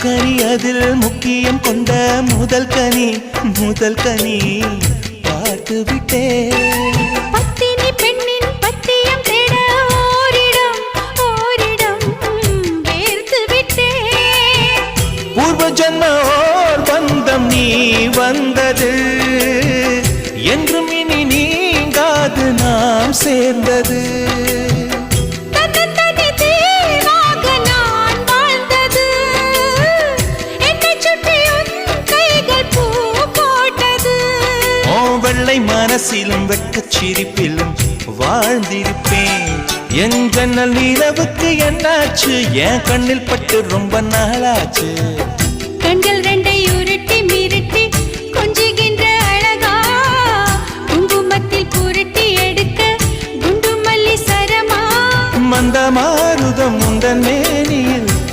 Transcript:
முக்கனி அதில் முக்கியம் கொண்ட முதல் கனி முதல் கனி. பார்த்து விட்டேன் ஜன்ம ஓர் பந்தம் நீ வந்தது என்றும் இனி நீங்காது நாம் சேர்ந்தது. வெள்ளை மனசிலும் வெட்கச் சிரிப்பிலும் வாழ்ந்திருப்பேன். என் ஜன்னல் நிலவுக்கு என்னாச்சு? என் கண்ணில் பட்டு ரொம்ப நாளாச்சு. கண்கள் ரெண்டை உருட்டி மிரட்டி கொஞ்சுகின்ற அழகா. குங்குமத்தில் புரட்டி எடுக்க குண்டு மல்லி சரமா. மந்த மாருதம் உந்தன்